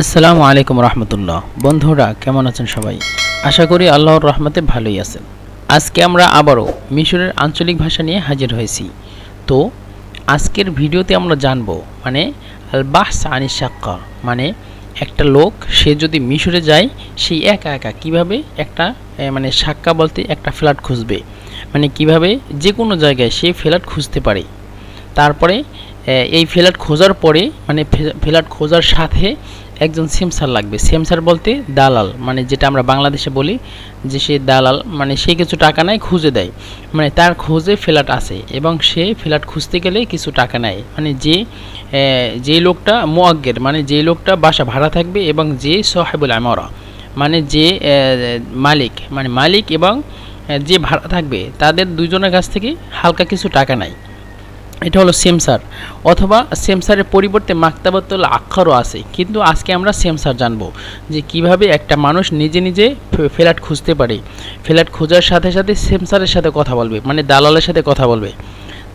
আসসালামু আলাইকুম রহমতুল্লাহ। বন্ধুরা, কেমন আছেন সবাই? আশা করি আল্লাহর রহমতে ভালোই আছেন। আজকে আমরা আবারও মিশরের আঞ্চলিক ভাষা নিয়ে হাজির হয়েছি। তো, আজকের ভিডিওতে আমরা জানব মানে আল বাহস সাক্কা মানে একটা লোক, সে যদি মিশরে যায় সেই একা একা কীভাবে একটা মানে সাক্কা বলতে একটা ফ্ল্যাট খুঁজবে? মানে কীভাবে যে কোনো জায়গায় সে ফ্ল্যাট খুঁজতে পারে? তারপরে এই ফ্ল্যাট খোঁজার পরে মানে ফ্ল্যাট খোঁজার সাথে একজন সেমসার লাগবে। সেমসার বলতে দালাল মানে যেটা আমরা বাংলাদেশে বলি যে সে দালাল মানে সে কিছু টাকা নেয়, খুঁজে দেয়। মানে তার খোঁজে ফ্ল্যাট আছে এবং সে ফ্ল্যাট খুঁজতে গেলে কিছু টাকা নেয়। মানে যে যে লোকটা মোয়াগ্গের মানে যে লোকটা বাসা ভাড়া থাকবে এবং যে সাহেবুল আমরা মানে যে মালিক মানে মালিক এবং যে ভাড়া থাকবে, তাদের দুজনের কাছ থেকে হালকা কিছু টাকা নেয়। এটা হলো সেমসার অথবা সেমসারের পরিবর্তে মাক্তাবাতুল আক্ষরও আছে। কিন্তু আজকে আমরা সেমসার জানব যে কীভাবে একটা মানুষ নিজে নিজে ফ্ল্যাট খুঁজতে পারে। ফ্ল্যাট খোঁজার সাথে সাথে সেমসারের সাথে কথা বলবে মানে দালালের সাথে কথা বলবে।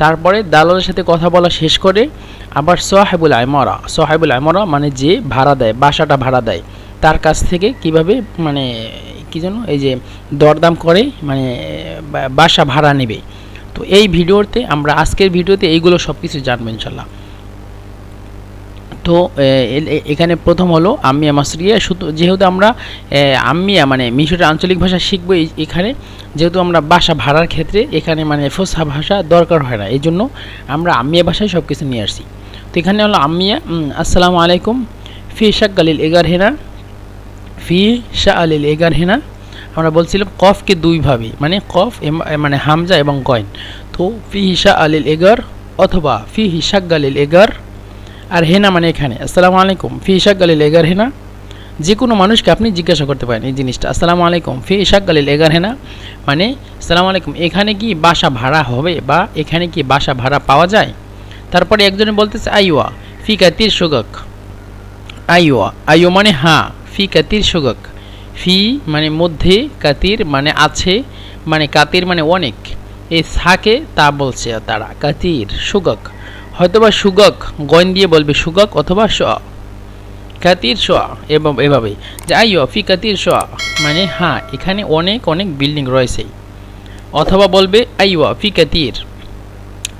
তারপরে দালালের সাথে কথা বলা শেষ করে আবার সোহাইবুল আইমরা, সোহাইবুল আয়মরা মানে যে ভাড়া দেয়, বাসাটা ভাড়া দেয়, তার কাছ থেকে কীভাবে মানে কি যেন, এই যে দরদাম করে মানে বাসা ভাড়া নেবে। তো এই ভিডিওতে আমরা আজকের ভিডিওতে এইগুলো সব কিছু জানব ইনশাল্লাহ তো এখানে প্রথম হলো আম্মিয়া মাসরিয়া শুধু যেহেতু আমরা আম্মিয়া মানে মিশরের আঞ্চলিক ভাষা শিখব এখানে, যেহেতু আমরা বাসা ভাড়ার ক্ষেত্রে এখানে মানে ফসা ভাষা দরকার হয় না এই জন্য আমরা আম্মিয়া ভাষায় সব কিছু নিয়ে আসছি। তো এখানে হলো আম্মিয়া আসসালামু আলাইকুম, ফি শাক গালিল এগার হেনা ফি শাহ আলিল এগার হেনা আমরা বলছিলাম কফকে দুইভাবে মানে কফ মানে হামজা এবং কয়েন তো ফি হিসা আলিল এগার অথবা ফি হিসাক গালিল এগার, আর হেনা মানে এখানে। আসসালামু আলাইকুম। ফি ইশাক গালিল এগার হেনা? যে কোনো মানুষকে আপনি জিজ্ঞাসা করতে পারেন এই জিনিসটা। আসসালামু আলাইকুম। ফি ইশাক গালিল এগার হেনা? মানে আসসালামু আলাইকুম, এখানে কি বাসা ভাড়া হবে বা এখানে কি বাসা ভাড়া পাওয়া যায়? তারপরে একজনে বলতেছে আইওয়া ফি কাতির সুগক। আইওয়া আইও মানে হ্যাঁ ফি কাতির সুগক। ফি মানে মধ্যে কাতির মানে আছে মানে কাতির মানে অনেক। এই সাকে তা বলছে তারা, কাতির, সুগক। হয়তোবা সুগক গয়ন দিয়ে বলবে সুগক অথবা স। কাতির স, এবং এভাবে যে আইও ফি কাতির স মানে হ্যাঁ এখানে অনেক অনেক বিল্ডিং রয়েছে। অথবা বলবে আইওয়া ফি কাতির।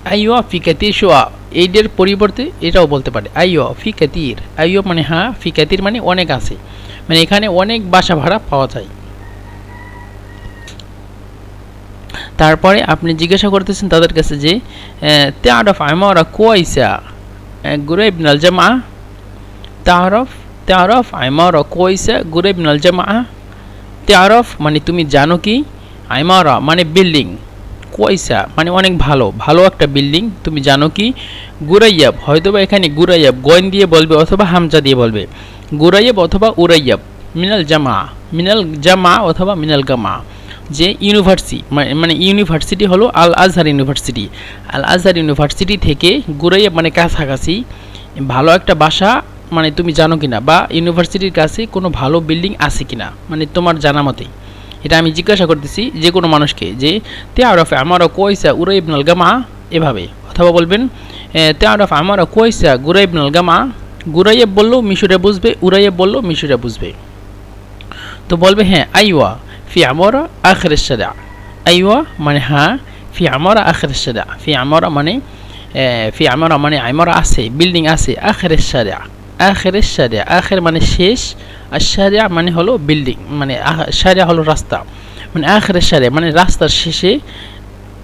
আইওয়া ফি কাতির শোয়া এইটার পরিবর্তে এটাও বলতে পারে আইও ফি কাতির। আইও মানে হ্যাঁ ফি কাতির মানে অনেক আছে। মানে এখানে অনেক বাসা ভাড়া পাওয়া যায়। তারপরে আপনি জিজ্ঞাসা করতেছেন তাদের কাছে যে তেয়ার অফ আইমরা কোয়াইসা গুরেব নাল জামা তেয়ার অফ আমারা কোয়াইসা গুরেব নাল জামা অফ মানে তুমি জানো কি? আমারা মানে বিল্ডিং। কয়সা? মানে অনেক ভালো। ভালো একটা বিল্ডিং তুমি জানো কি? গুরাইয়াব, হয়তোবা এখানে গুরাইয়াব, গয়েন দিয়ে বলবে অথবা হামজা দিয়ে বলবে। গুরাইয়াব অথবা উরাইয়াব, মিনাল জামা মিনাল জামা অথবা মিনাল গামা। যে ইউনিভার্সিটি মানে ইউনিভার্সিটি হলো আল আজহার ইউনিভার্সিটি আল আজহার ইউনিভার্সিটি থেকে গুরাইয়াব মানে কাছাকাছি, ভালো একটা বাসা মানে তুমি জানো কিনা, বা ইউনিভার্সিটির কাছে কোনো ভালো বিল্ডিং আছে কিনা মানে তোমার জানা মতে এটা আমি জিজ্ঞাসা করতেছি যে কোনো মানুষকে যে তে আরফ আমারও কইসা উরাইবনাল গামা? এভাবে। অথবা বলবেন তে আমারও কইসা গুরাইবনাল গামা? গুরাইয়েব বলল মিশরে বুঝবে উরাইয়েব বললেও মিশুরে বুঝবে। তো বলবে হ্যাঁ আইওয়া ফি আমরা আখের সাদা। আইওয়া মানে হ্যাঁ ফি আমরা আখের সাদা। ফি আমরা মানে ফি আমরা মানে আমরা আছে, বিল্ডিং আছে, আখের সাদা। আখের সাদা আখের মানে শেষ, আর সাদা মানে হলো বিল্ডিং মানে সাদা হলো রাস্তা। মানে আখের সাদা মানে রাস্তার শেষে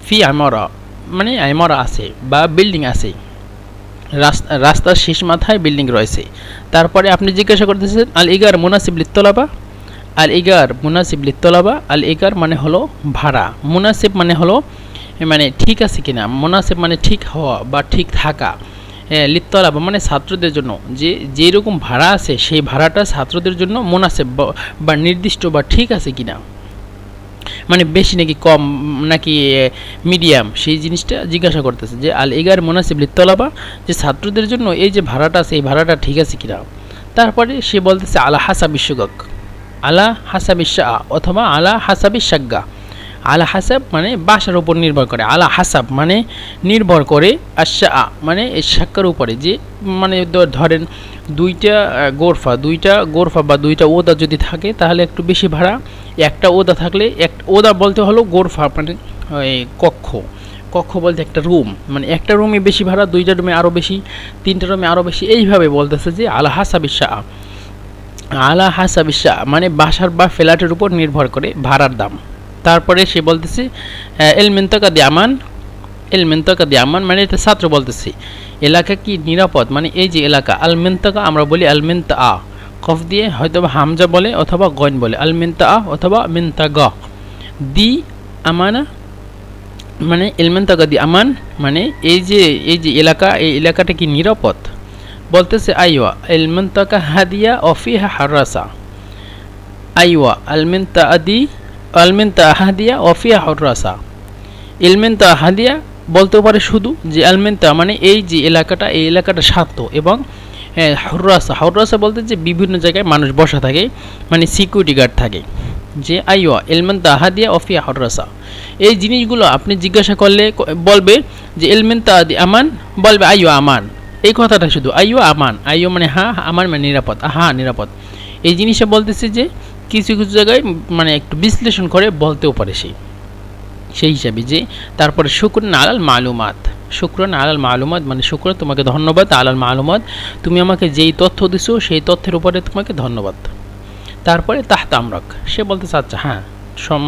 ফি আমরা মানে আমরা আছে, বা বিল্ডিং আছে। রাস্তা, রাস্তার শেষ মাথায় বিল্ডিং রয়েছে। তারপরে আপনি জিজ্ঞাসা করতেছেন, আল ইগার মুনাসিব লিত্তলাবা? আল ইগার মুনাসিব লিত্তলাবা, আল ইগার মানে হলো ভাড়া। মুনাসিব মানে হলো মানে ঠিক আছে কিনা? মুনাসিব মানে ঠিক হওয়া বা ঠিক থাকা। লিত্তলাবা মানে ছাত্রদের জন্য, যে, যেরকম ভাড়া আছে, সেই ভাড়াটা ছাত্রদের জন্য মুনাসিব বা- নির্দিষ্ট বা ঠিক আছে কিনা। মানে বেশি নাকি কম, নাকি মিডিয়াম, সেই জিনিসটা জিজ্ঞাসা করতেছে যে, আল এগার মোনাসিব লিত্তলাবা যে ছাত্রদের জন্য এই যে ভাড়াটা আছে, এই ভাড়াটা ঠিক আছে কিনা। তারপরে সে বলতেছে, আলা হাসা বিশ্বগক আলা হাসাবি শাহ, অথবা আলা হাসাবি সাগ্গা আলা হাসাব মানে বাসার উপর নির্ভর করে। আলা হাসাব মানে নির্ভর করে আশা মানে শাক্কার উপরে। যে মানে ধরেন দুইটা গোরফা। দুইটা গোরফা বা দুইটা ওদা যদি থাকে, তাহলে একটু বেশি ভাড়া। একটা ওদা থাকলে এক ওদা বলতে হলো গোরফা মানে কক্ষ। কক্ষ বলতে একটা রুম। মানে একটা রুমে বেশি ভাড়া, দুইটা রুমে আরও বেশি, তিনটা রুমে আরও বেশি। এইভাবে বলতেছে যে আলা হাসাবি শাহ আলা হাসাবি শাহ মানে বাসার বা ফ্ল্যাটের উপর নির্ভর করে ভাড়ার দাম। তারপরে সে বলতেছে মেন্তকা দিয়ামান এল মেন্তকা দিয়ামান মানে এটা ছাত্র বলতেছে। এলাকা কি নিরাপদ? মানে এই যে এলাকা, আল মেন্তকা আমরা বলি আল মেন্তা আ কফ দিয়ে হয়তো হামজা বলে অথবা গন বলে। আল মেন্তা আ অথবা মেন্তা গ দি আমানা মানে এলমেন্তাকা দি আমান মানে এই যে এই যে এলাকা, এই এলাকাটা কি নিরাপদ? বলতেছে, আইওয়া এলমেন্তাকা হাদিয়া অফিহা হারাসা। আইওয়া আলমেন্তা আদি আলমেন্তা হাদিয়া অফিয়া হরাসা এলমেন্তা হাদিয়া বলতে পারে শুধু যে আলমেন্তা মানে এই যে এলাকাটা, এই এলাকাটা শান্ত এবং হরাসা হরাসা বলতে যে বিভিন্ন জায়গায় মানুষ বসা থাকে মানে সিকিউরিটি গার্ড থাকে। যে আইওয়া এলমেন্তা হাদিয়া অফিয়া হরাসা এই জিনিসগুলো আপনি জিজ্ঞাসা করলে বলবে যে এলমেন্তা আদি আমান, বলবে আইও আমান। এই কথাটা শুধু আইও আমান। আইও মানে হ্যাঁ আমান মানে নিরাপদ। হ্যাঁ নিরাপদ। এই জিনিসটা বলতেছে যে কিছু কিছু জায়গায় মানে একটু বিশ্লেষণ করে বলতেও পারে সেই সেই হিসাবে যে তারপরে শুক্রান আলাল মালুমাত। শুক্রান আলাল মালুমাত মানে শুক্র, তোমাকে ধন্যবাদ। আলাল মালুমাত, তুমি আমাকে যেই তথ্য দিছো, সেই তথ্যের উপরে তোমাকে ধন্যবাদ। তারপরে তাহতা আমরক। সে বলতে আচ্ছা হ্যাঁ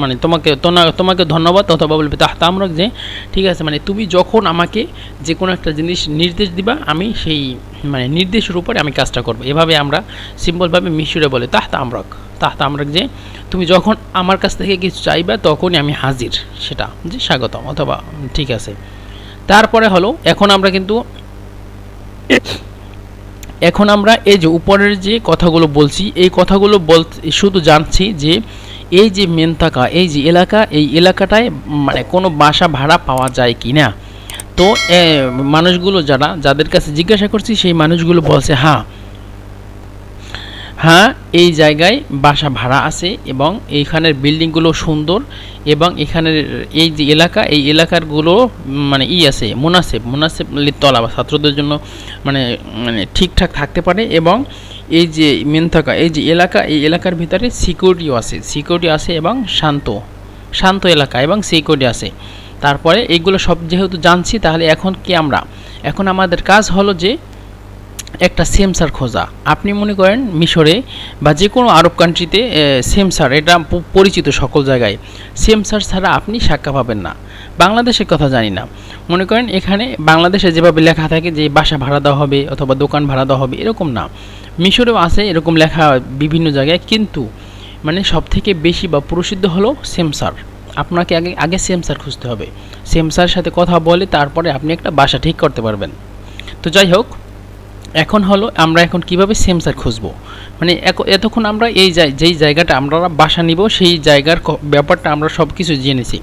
মানে তোমাকে তোমাকে ধন্যবাদ অথবা বলবে তাহতা আমরক যে, ঠিক আছে মানে তুমি যখন আমাকে যে কোনো একটা জিনিস নির্দেশ দিবা, আমি সেই মানে নির্দেশের উপরে আমি কাজটা করব। এভাবে আমরা সিম্পলভাবে মিশুরে বলে তাহতা আমরক। তাহতা আমরক যে তুমি যখন আমার কাছ থেকে কিছু চাইবা, তখনই আমি হাজির। সেটা যে স্বাগতম, অথবা ঠিক আছে। তারপরে হলো, এখন আমরা কিন্তু এখন আমরা এই যে উপরের যে কথাগুলো বলছি, এই কথাগুলো বল, শুধু জানছি যে এই যে মেনতাকা এই যে এলাকা, এই এলাকাটায় মানে কোনো বাসা ভাড়া পাওয়া যায় কি না? তো মানুষগুলো যারা, যাদের কাছে জিজ্ঞাসা করছি, সেই মানুষগুলো বলছে হ্যাঁ হ্যাঁ এই জায়গায় বাসা ভাড়া আছে এবং এইখানের বিল্ডিংগুলো সুন্দর এবং এখানের এই যে এলাকা, এই এলাকারগুলো মানে ই আছে, মুনাসেব মুনাসেব তলা বা ছাত্রদের জন্য মানে মানে ঠিকঠাক থাকতে পারে এবং এই যে মেন থাকা, এই যে এলাকা, এই এলাকার ভিতরে সিকিউরিটিও আছে সিকিউরিটি আছে এবং শান্ত শান্ত এলাকা এবং সিকিউরিটি আছে। তারপরে এইগুলো সব যেহেতু জানছি, তাহলে এখন কি আমরা? এখন আমাদের কাজ হলো যে একটা সেমসার খোঁজা। আপনি মনে করেন মিশরে বা যে কোনো আরব কান্ট্রিতে সেমসার এটা পরিচিত সকল জায়গায়। সেমসার ছাড়া আপনি সাক্ষা পাবেন না। বাংলাদেশের কথা জানি না। মনে করেন এখানে বাংলাদেশে যেভাবে লেখা থাকে যে বাসা ভাড়া দেওয়া হবে অথবা দোকান ভাড়া দেওয়া হবে, এরকম না। মিশরেও আছে এরকম লেখা বিভিন্ন জায়গায়, কিন্তু মানে সব থেকে বেশি বা প্রসিদ্ধ হলো সেমসার আপনাকে আগে আগে সেমসার খুঁজতে হবে। সেমসার সাথে কথা বলে তারপরে আপনি একটা বাসা ঠিক করতে পারবেন। তো যাই হোক এখন হলো আমরা এখন কীভাবে সেমসার খুঁজবো? মানে এতক্ষণ আমরা এই যেই জায়গাটা আমরা বাসা নিব, সেই জায়গার ব্যাপারটা আমরা সব কিছু জেনেছি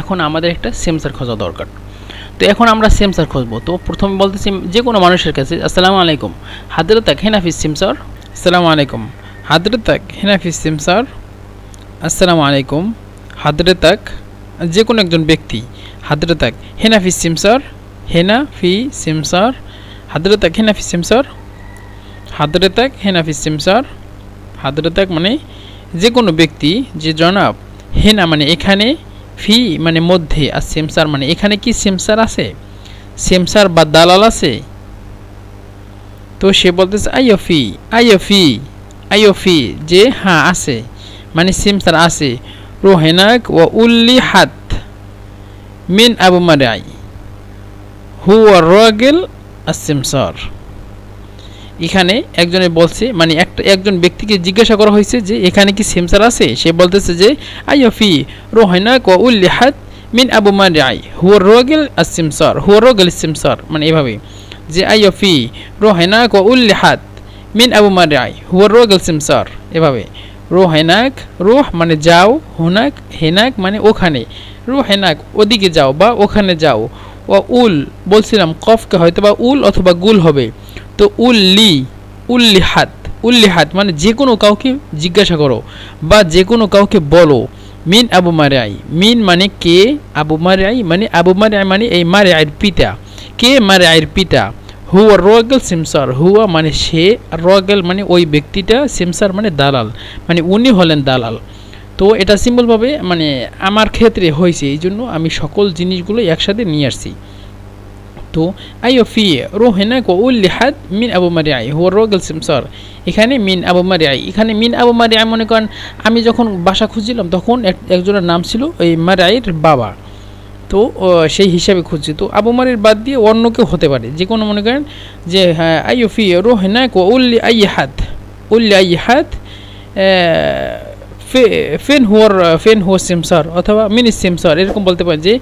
এখন আমাদের একটা সেমসার খোঁজা দরকার। তো এখন আমরা সেমসার খুঁজবো। তো প্রথমে বলতেছি যে কোনো মানুষের কাছে, আসসালামু আলাইকুম, হাদরতাক হেনাফিস সিমসার আসসালামু আলাইকুম, হাদরতাক হেনাফিস সিমসার আসসালামু আলাইকুম, হাদরতাক যে কোনো একজন ব্যক্তি, হাদরতাক হেনাফিস সিমসার হেনা ফি সিমসার হাদরতাক হেনা ফি সিমসার হাদরতাক হেনা ফি সিমসার হাদরতাক মানে যে কোনো ব্যক্তি যে জনাব হেনা মানে এখানে ফি মানে মধ্যে আর সেমসার মানে এখানে কি সেমসার আছে সেমসার বা দালাল আছে তো সে বলতেছে আইও ফি আইও ফি আইও ফি যে হ্যাঁ আছে মানে সেমসার আছে রোহেনাক ও উল্লি হাত মিন আবু মারাই হুয়া রগেল আসিমসর এখানে একজনে বলছে মানে একটা, একজন ব্যক্তিকে জিজ্ঞাসা করা হয়েছে যে, এখানে কি সেমসার আছে? সে বলতেছে যে, আইয়ফি রোহাইনা ক উল্লিহাত মিন আবু মান মারাই হুয়া রগেল আসিমসর হুয়া রগেল সিমসর মানে এভাবে। যে, আইয়ফি রোহাইনা ক উল্লিহাত মিন আবু মান মারাই হুয়া রগেল সিমসর এভাবে। রোহেনাক রোহ মানে যাও, হুনাক, হেনাক মানে ওখানে। রোহেনাক ওদিকে যাও বা ওখানে যাও। ও উল, বলছিলাম, কফকে হয়তো বা উল অথবা গুল হবে। তো উল্লি উল্লিহাত উল্লিহাত মানে যে কোনো কাউকে জিজ্ঞাসা করো বা যে কোনো কাউকে বলো। মিন আবু মারিয়াই, মিন মানে কে? আবু মারিয়াই মানে আবু মারিয়াই মানে এই মারিয়াইয়ের পিতা। কে মারিয়াইয়ের পিতা? হুয়া রগেল সিমসার, হুয়া মানে সে, রগেল মানে ওই ব্যক্তিটা, সিমসার মানে দালাল মানে উনি হলেন দালাল। তো এটা সিম্পলভাবে মানে আমার ক্ষেত্রে হয়েছে এই জন্য আমি সকল জিনিসগুলো একসাথে নিয়ে আসছি। তো আই আইও ফি রোহেনা কো উল্লিহাদ মিন আবু মারিয়াই হুয়া রগেল সিমসার। এখানে মিন আবু মারিয়াই এখানে মিন আবু মারিয়াই মনে করেন, আমি যখন বাসা খুঁজছিলাম তখন এক, একজনের নাম ছিল ওই মারিয়াইয়ের বাবা। তো সেই হিসাবে খুঁজছি। তো আবু মারির বাদ দিয়ে অন্য কেউ হতে পারে। যে কোনো মনে করেন যে হ্যাঁ আই আইও ফি রোহেনা কো উল্লি আই হাত উল্লি আই হাত ফেন হুয়ার ফেন হুয়ার সিমসার অথবা মিনি সিমসার এরকম বলতে পারেন যে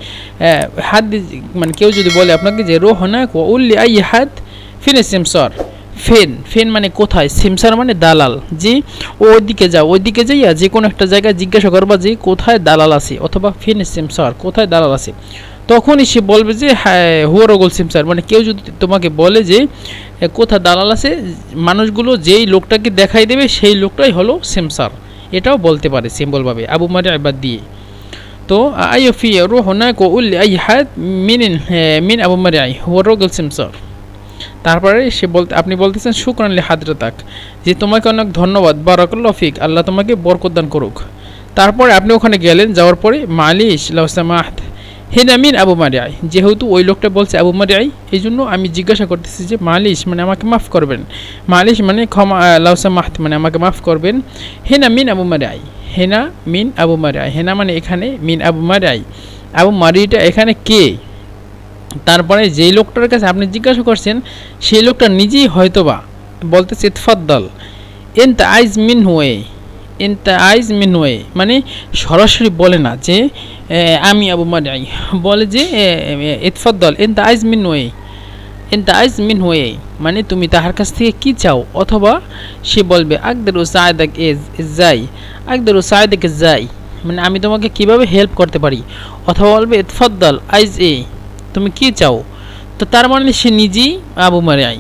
হাত মানে কেউ যদি বলে আপনাকে যে, রোহনা কো উল্লি আই হাত ফিনে সিমসার ফেন ফেন মানে কোথায়? সিমসার মানে দালাল। যে ওইদিকে যাও, ওইদিকে যাইয়া যে কোনো একটা জায়গায় জিজ্ঞাসা করবা যে, কোথায় দালাল আছে? অথবা ফেন সিমসার কোথায় দালাল আছে? তখনই সে বলবে যে হ্যাঁ হুয়ার হুয়ারগোল সিমসার মানে কেউ যদি তোমাকে বলে যে কোথায় দালাল আছে, মানুষগুলো যেই লোকটাকে দেখাই দেবে, সেই লোকটাই হলো সিমসার এটাও বলতে পারে সিম্বলভাবে, আবু মারি আবাদ দিয়ে। তো আইফি রো হোনা কো উল আই হাত মিন মিন আবু মারি আই হুয়ারগোল সিমসর। তারপরে সে বলতে, আপনি বলতেছেন শুক্রানলি হাদরতাক যে, তোমাকে অনেক ধন্যবাদ, বারাকুল্লাহ রফিক আল্লাহ তোমাকে বরকদান করুক। তারপরে আপনি ওখানে গেলেন, যাওয়ার পরে, মালিশ লাউসামাহ হে নামিন আবু মারিয়াই যেহেতু ওই লোকটা বলছে আবু মারিয়াই এই জন্য আমি জিজ্ঞাসা করতেছি যে, মালিশ মানে আমাকে মাফ করবেন। মালিশ মানে ক্ষমা লাউসা মাহত মানে আমাকে মাফ করবেন। হেনা মিন আবু মারিয়াই হেনা মিন আবু মারিয়াই হেনা মানে এখানে মিন আবু মারিয়াই আবু মারিটা এখানে কে? তারপরে যেই লোকটার কাছে আপনি জিজ্ঞাসা করছেন, সেই লোকটা নিজেই হয়তোবা বলতেছে ইতফাদ্দল। এন তা আইজ মিন হয়ে এন তা আইজ মিন হয়ে মানে সরাসরি বলে না যে আমি আবু মারাই বলে যে ইতফাদ্দল এন তা আইজ মিন হয়ে এন তা আইজ মিন হয়ে মানে তুমি তাহার কাছ থেকে কি চাও অথবা সে বলবে আকদার ও সায়দাক যাই আকদার ও সায়দাক যাই মানে আমি তোমাকে কীভাবে হেল্প করতে পারি অথবা বলবে ইতফাদ্দল আইজ এ তুমি কি চাও তো তার মানে সে নিজেই আবু মারিয়াই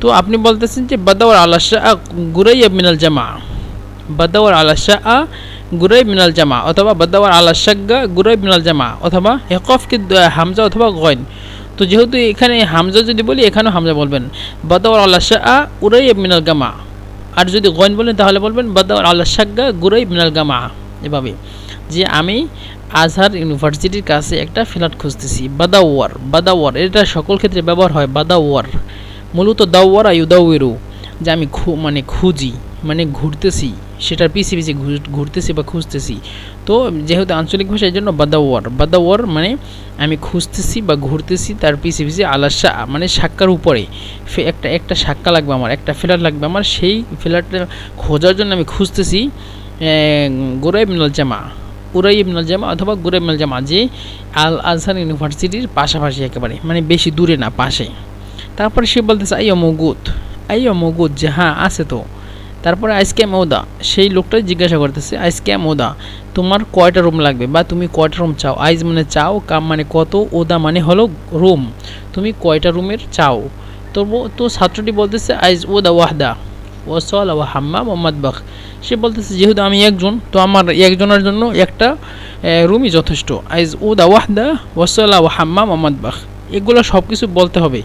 তো আপনি বলতেছেন যে বাদাওয়ার আল্লাহ শাহ গুরাই মিনাল জামা বাদাওয়ার শাহ গুরাই মিনাল জামা অথবা বাদাওয়ার আল্লাহ শাগ্গা গুরাই মিনাল জামা অথবা হেকফকে হামজা অথবা গয়ন তো যেহেতু এখানে হামজা যদি বলি, এখানেও হামজা বলবেন। বাদাওয়ার আল্লাহ শাহ উরাই মিনাল গামা। আর যদি গয়ন বলেন, তাহলে বলবেন বাদাওয়ার আল্লাহ শাগ্গা গুরাই মিনাল গামা। এভাবে। যে আমি আজহার ইউনিভার্সিটির কাছে একটা ফ্ল্যাট খুঁজতেছি, বাদাওয়ার। বাদাওয়ার, এটা সকল ক্ষেত্রে ব্যবহার হয়, বাদাওয়ার। মূলত দাওয়ার ইউদাউরু যে আমি খু মানে খুঁজি মানে ঘুরতেছি। সেটার পিছে পিছে ঘুর- ঘুরতেছি বা খুঁজতেছি। তো যেহেতু আঞ্চলিক ভাষা এই জন্য বাদাওয়ার বাদাওয়ার মানে আমি খুঁজতেছি বা ঘুরতেছি তার পিছে পিছে আলাসা মানে সাক্কার উপরে। একটা একটা সাক্কা লাগবে আমার, একটা ফ্ল্যাট লাগবে আমার, সেই ফ্ল্যাটটা খোঁজার জন্য আমি খুঁজতেছি গোরাই মিনাল জামা উরাই ইবনুল জামা অথবা গুরাই ইবনুল জামা যে আল আজহার ইউনিভার্সিটির পাশাপাশি একেবারে মানে বেশি দূরে না, পাশে। তারপরে সে বলতেছে, আইয়া মগুত আইয়া মগুত, যে হ্যাঁ আছে তো। তারপরে আইসকে মৌদা সেই লোকটাই জিজ্ঞাসা করতেছে আইসকে মৌদা তোমার কয়টা রুম লাগবে বা তুমি কয়টা রুম চাও? আইজ মানে চাও কাম মানে কত, ওদা মানে হলো রুম তুমি কয়টা রুমের চাও? তো তো ছাত্রটি বলতেছে আইজ ওদা ওয়াহদা ওয়াসল ওয়া হাম্মাম মোহাম্মদ বাখ। সে বলতেছে, যেহেতু আমি একজন, তো আমার একজনের জন্য একটা রুমই যথেষ্ট। আইজ ওদা ওয়াহদা ওয়াসলা ওয়া হাম্মাম মোহাম্মদ বাখ। এগুলো সব কিছু বলতে হবে।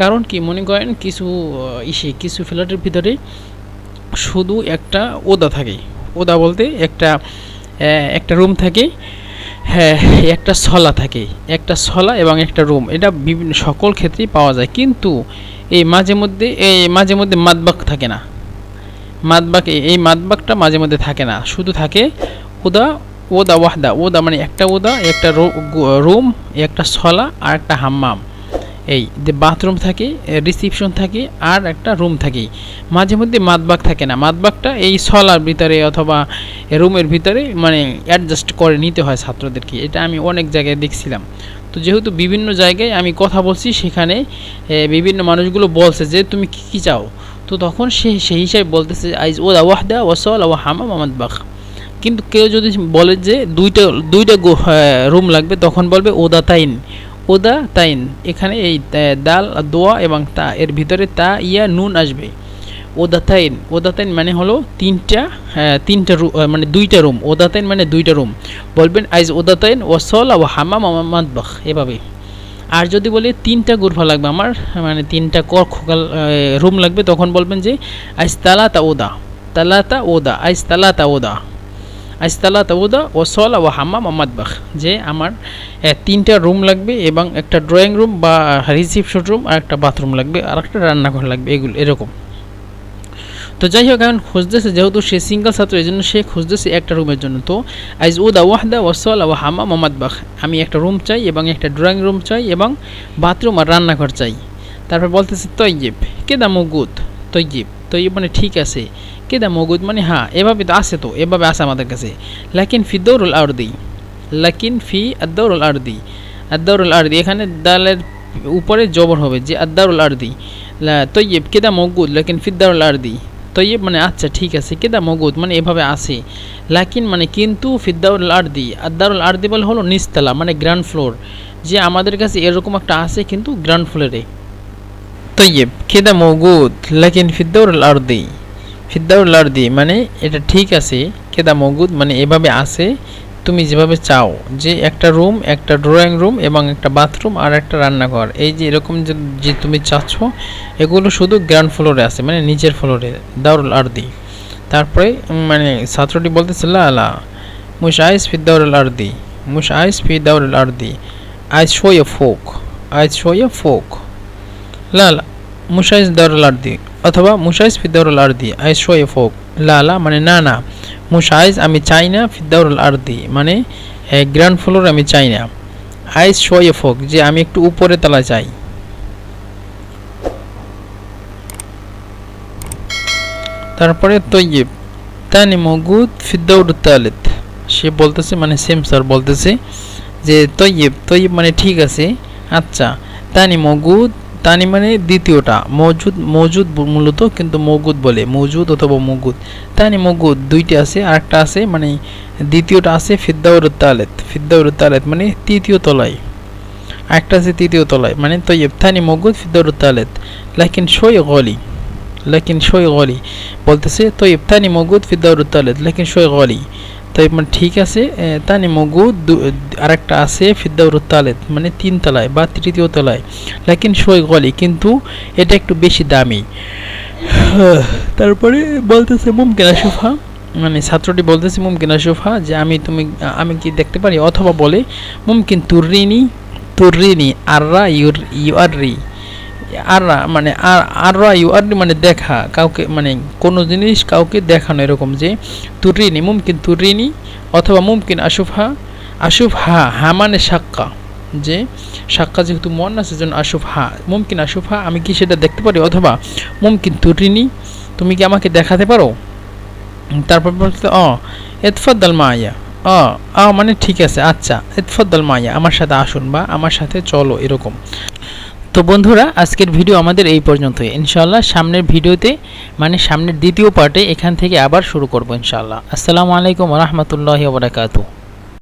কারণ কি, মনে করেন কিছু ইসে, কিছু ফ্ল্যাটের ভিতরে শুধু একটা ওদা থাকে ওদা বলতে একটা একটা রুম থাকে হ্যাঁ একটা ছলা থাকে, একটা ছলা এবং একটা রুম। এটা বিভিন্ন সকল ক্ষেত্রেই পাওয়া যায়। কিন্তু এই মাঝে মধ্যে, এই মাঝে মধ্যে মাদবাক থাকে না। মাদবাক, এই- মাদবাকটা মাঝে মধ্যে থাকে না। শুধু থাকে ওদা ওদা ওয়াহদা। ওদা মানে একটা ওদা, একটা রুম, একটা ছলা আর একটা হাম্মাম। এই, যে বাথরুম থাকে রিসিপশন থাকে, আর একটা রুম থাকে। মাঝে মধ্যে মাদবাগ থাকে না। মাদবাগটা এই সলার ভিতরে অথবা রুমের ভিতরে মানে অ্যাডজাস্ট করে নিতে হয় ছাত্রদেরকে। এটা আমি অনেক জায়গায় দেখছিলাম। তো যেহেতু বিভিন্ন জায়গায় আমি কথা বলছি, সেখানে বিভিন্ন মানুষগুলো বলছে যে, তুমি কী কী চাও? তো তখন সে সেই হিসাবে বলতেছে, আইজ ওদা ওয়াহদা ওয়াসল ওয়া হামাম মামাদবাগ কিন্তু কেউ যদি বলে যে, দুইটা দুইটা রুম লাগবে, তখন বলবে ওদা তাইন ওদা তাইন। এখানে এই তা- দাল দোয়া এবং তা এর ভিতরে তা ইয়া নুন আসবে। ওদাতাইন ওদাতাইন মানে হলো তিনটা হ্যাঁ, তিনটা রুম মানে দুইটা রুম। ওদাতাইন মানে দুইটা রুম। বলবেন আইজ ওদাতাইন ওয়াসল ও হামাম মাদবাখ। এভাবে। আর যদি বলি তিনটা গুরফা লাগবে আমার মানে তিনটা কক্ষকাল রুম লাগবে তখন বলবেন যে আইজ তালাতা ওদা তালা তালাতা ওদা আইজ তালাতা ওদা আইজ তালাতা ওদা ওসল ও হামাম মাদবাখ, যে আমার তিনটা রুম লাগবে এবং একটা ড্রয়িং রুম বা রিসিপশন রুম আর একটা বাথরুম লাগবে আর একটা রান্নাঘর লাগবে, এগুলো, এরকম। তো যাই হোক এখন খুঁজতেছে, যেহেতু সে সিঙ্গেল ছাত্র এই জন্য সে খুঁজতেছে একটা রুমের জন্য। তো আইজ উদা ওয়াহদা ওয়াসল ও হামা মোহাম্মদ বাখ আমি একটা রুম চাই এবং একটা ড্রয়িং রুম চাই এবং বাথরুম আর রান্নাঘর চাই। তারপর বলতেছে তৈজিব কেদা মগুদ তৈজিব তৈজিব মানে ঠিক আছে। কেদা মগুদ মানে হ্যাঁ এভাবে তো আছে তো, এভাবে আছে আমাদের কাছে। লাকিন ফি দৌরুল আরদি, লাকিন ফি আদৌরুল আরদি আদৌরুল আরদি। এখানে দালের উপরে জবর হবে যে আদারুল আরদি। তৈব কেদা মগুদ লাকিন ফিদ্দারুল আরদি। তৈব মানে আচ্ছা ঠিক আছে। কেদা মগুদ মানে এভাবে আছে। লাকিন মানে কিন্তু ফিদ্দাউল আরদি। আদারুল আরদি বলে হলো নিচতলা মানে গ্রাউন্ড ফ্লোর। যে আমাদের কাছে এরকম একটা আছে কিন্তু গ্রাউন্ড ফ্লোরে। তৈব কেদা মগুদ লাকিন ফিদ্দাউল আরদি ফিদ্দাউল আরদি মানে এটা ঠিক আছে কেদা মগুদ মানে এভাবে আছে। তুমি যেভাবে চাও যে একটা রুম একটা ড্রয়িং রুম এবং একটা বাথরুম আর একটা রান্নাঘর। এই যে এরকম যে তুমি চাচ্ছ, এগুলো শুধু গ্রাউন্ড ফ্লোরে আছে মানে নিচের ফ্লোরে দাউরুল আরদি তারপরে মানে ছাত্রটি বলতেছে, লা লা, মুশ আইস ফি দাউরুল আরদি মুশ আইস ফি দাউরুল আরদি আইস শো এ ফোক, আইস শো এ ফোক। লা লা মুশ আইস দাউরুল অথবা মুশ আইস ফি দাউরুল আরদি শো এ ফোক। লা লা মানে না না মুশাইজ আমি চাই না ফিদ্দাউরুল আরদি মানে গ্রাউন্ড ফ্লোর আমি চাই না। আইস শোয়ে ফোক, যে আমি একটু উপরে তলা চাই তারপরে তৈব তানি মগুদ ফিদ্দাউর তালেদ সে বলতেছে মানে সেম স্যার বলতেছে, যে তৈব তৈব মানে ঠিক আছে আচ্ছা তানি মগুদ তানি মানে দ্বিতীয়টা। মজুদ মজুদ মূলত কিন্তু মগুদ বলে। মজুদ অথবা মগুদ। তানি, মগুদ দুইটি আছে, আরেকটা আছে মানে দ্বিতীয়টা আছে ফিদ্দাউর তালেত। ফিদ্দাউর তালেত মানে তৃতীয় তলায়। আরেকটা আছে তৃতীয় তলায়। মানে তৈব তানি, মগুদ, ফিদ্দাউর তালেত। লাকিন শোয় গলি। লাকিন শোয় গলি। বলতেছে তৈব তানি, মগুদ, ফিদ্দাউর তালেত। লাকিন শোয় গলি। তাই মানে ঠিক আছে তানি মগুদ দু- আরেকটা আছে ফিদ্দাউর তালেত মানে তিন তলায় বা তৃতীয় তলায়। লাকিন সই গলি, কিন্তু এটা একটু বেশি দামি। তারপরে বলতেছে মুমকিনা সুফা মানে ছাত্রটি বলতেছে, মুমকিনা সুফা যে আমি তুমি, আমি কি দেখতে পারি? অথবা বলে, মুমকিন তুর্রিনি তুর্রিনি আররা ইউর, ইউআররি। আররা মানে আর আররা আর মানে দেখা, কাউকে মানে কোনো জিনিস কাউকে দেখানো এরকম যে তুর্রিনি মুমকিন তুর্রিনি অথবা মুমকিন আশুফা আশুফ হা হা মানে সাক্কা, যে সাক্কা যেহেতু মন আছে যেন আশুফ হা, মুমকিন আশুফ হা, আমি কি সেটা দেখতে পারি? অথবা মুমকিন তুরিনি তুমি কি আমাকে দেখাতে পারো? তারপর বলতে অ, এতফদ্দাল মায়া, অ আ মানে ঠিক আছে আচ্ছা এতফদ্দাল মায়া, আমার সাথে আসুন বা আমার সাথে চলো, এরকম। তো বন্ধুরা, আজকের ভিডিও আমাদের এই পর্যন্ত ইনশাল্লাহ সামনের ভিডিওতে মানে সামনের দ্বিতীয় পার্টে এখান থেকে আবার শুরু করব ইনশাল্লাহ আসসালামু আলাইকুম রহমতুল্লাহ বারাকাতু